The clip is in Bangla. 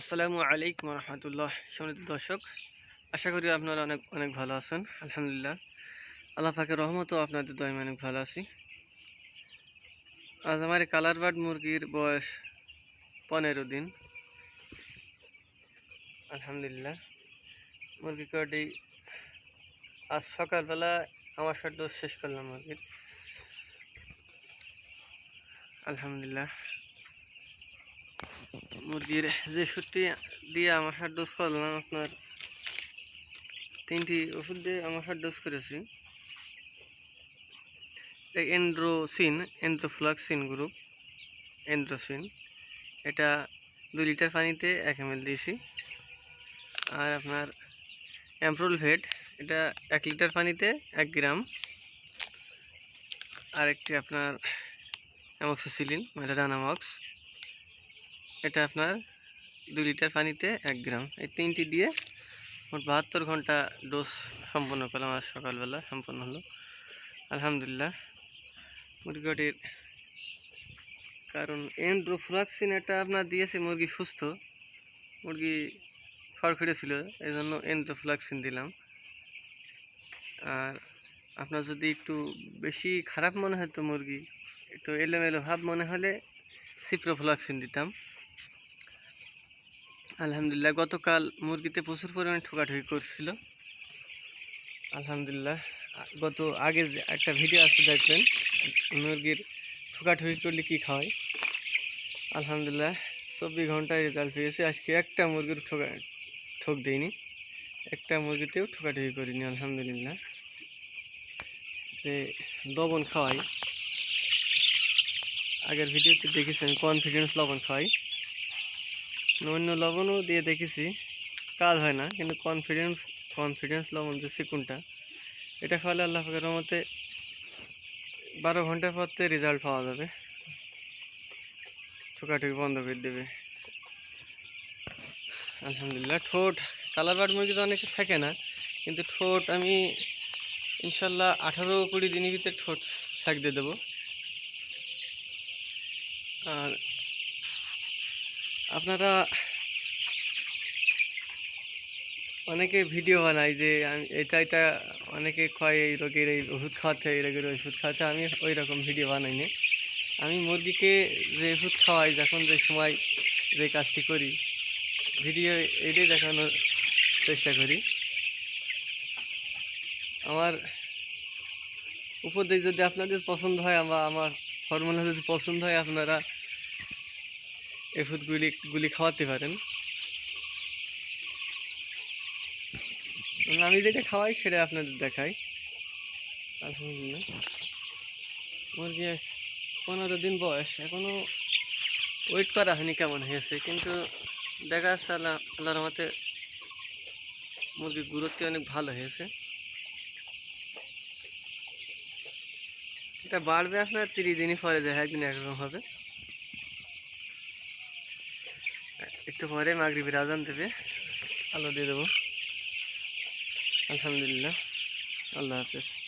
আসসালামু আলাইকুম রহমতুল্লাহ সম্মানিত দর্শক, আশা করি আপনারা অনেক অনেক ভালো আছেন, আলহামদুলিল্লাহ। আল্লাহ পাকের রহমতও আপনাদের দয় অনেক ভালো আছি। আজ আমার কালার বার্ড মুরগির বয়স পনেরো দিন। আলহামদুলিল্লাহ। মুরগি কটি আজ সকালবেলা আমার ডোজ শেষ করলাম মুরগির। আলহামদুলিল্লাহ। মুরগির যে ওষুধটি দিয়ে আমার হাট ডোজ করলাম, আপনার তিনটি ওষুধ দিয়ে আমার হাট ডোজ করেছি। এন্ড্রোসিন, এন্ড্রোফ্লাক্সিন গ্রুপ, এন্ড্রোসিন, এটা দুই লিটার পানিতে এক এম দিয়েছি। আর আপনার অ্যাম্প্রোল ভেট, এটা এক লিটার পানিতে এক গ্রাম। আর একটি আপনার অ্যামক্সিসিলিন রানামক্স এটা আপনার দুই লিটার পানিতে এক গ্রাম। এই তিনটি দিয়ে মোট বাহাত্তর ঘণ্টা ডোজ সম্পন্ন করলাম আজ সকালবেলা, সম্পন্ন হলো। আলহামদুলিল্লাহ। মুরগিটির কারণ এন্ড্রোফ্লাক্সিন এটা আপনার দিয়েছে মুরগি সুস্থ। মুরগি খড়খড়ে ছিল এই জন্য এন্ড্রোফ্লাক্সিন দিলাম। আর আপনার যদি একটু বেশি খারাপ মনে হতো মুরগি, একটু এলোমেলো ভাব মনে হলে সিপ্রোফ্লাক্সিন দিতাম। আলহামদুলিল্লাহ, গতকাল মুরগিতে প্রচুর পরিমাণে ঠোকাঠুকি করছিল। আলহামদুলিল্লাহ, গত আগে যে একটা ভিডিও আসতে দেখবেন মুরগির ঠোকাঠুকি করলে কী খাওয়ায়? আলহামদুলিল্লাহ, চব্বিশ ঘন্টায় রেজাল্ট পেয়েছে। আজকে একটা মুরগির ঠোকা, ঠোক দিইনি। একটা মুরগিতেও ঠোকাঠুকি করিনি, আলহামদুলিল্লাহ। যে লবণ খাওয়াই। আগের ভিডিওতে দেখেছি আমি কনফিডেন্স লবণ খাওয়াই। অন্য লবণও দিয়ে দেখেছি। কাজ হয় না, কিন্তু কনফিডেন্স কনফিডেন্স লবণ যে সিকুনটা এটা খাওয়ালে আল্লাহ পাকের মতে বারো ঘণ্টার পর রেজাল্ট পাওয়া যাবে। ঠোকাঠুকি বন্ধ করে দেবে। আলহামদুলিল্লাহ, ঠোঁট। কালার বার্ড মুরগি তো অনেকে থাকে না, কিন্তু ঠোঁট আমি ইনশাল্লাহ আঠারো কুড়ি দিনের ভিতরে ঠোঁট শাক দিয়ে দেবো। আর আপনারা অনেকে ভিডিও বানায় যে আমি এটা এটা অনেকে কয় এই রোগের, এই ওষুধ খাওয়াতে এই রোগের ওষুধ খাওয়াতে আমি ওই রকম ভিডিও বানাই না। আমি মুরগিকে যে ওষুধ খাওয়াই, যখন যে সময় যে কাজটি করি, ভিডিও এটাই দেখানোর চেষ্টা করি। আমার উপদেশ যদি আপনাদের পছন্দ হয় বা আমার ফর্মুলা যদি পছন্দ হয়, আপনারা ওষুধগুলি গুলি খাওয়াতে পারেন। আমি যেটা খাওয়াই সেটা আপনাদের দেখাই। আলহামদুলিল্লাহ। মুরগি পনেরো দিন বয়স। এখনও ওয়েট করা হয়নি কেমন হয়েছে, কিন্তু দেখা যাচ্ছে আল্লাহ, আল্লাহর রহমতে মুরগির গুরুত্ব অনেক ভালো হয়েছে। এটা বাড়বে আপনার তিরিশ দিনই পরে যায় একদিন একরকম হবে। একটু পরে মাগরিবের আজান দেবে। আলো দিয়ে দেবো। আলহামদুলিল্লাহ। আল্লাহ হাফেজ।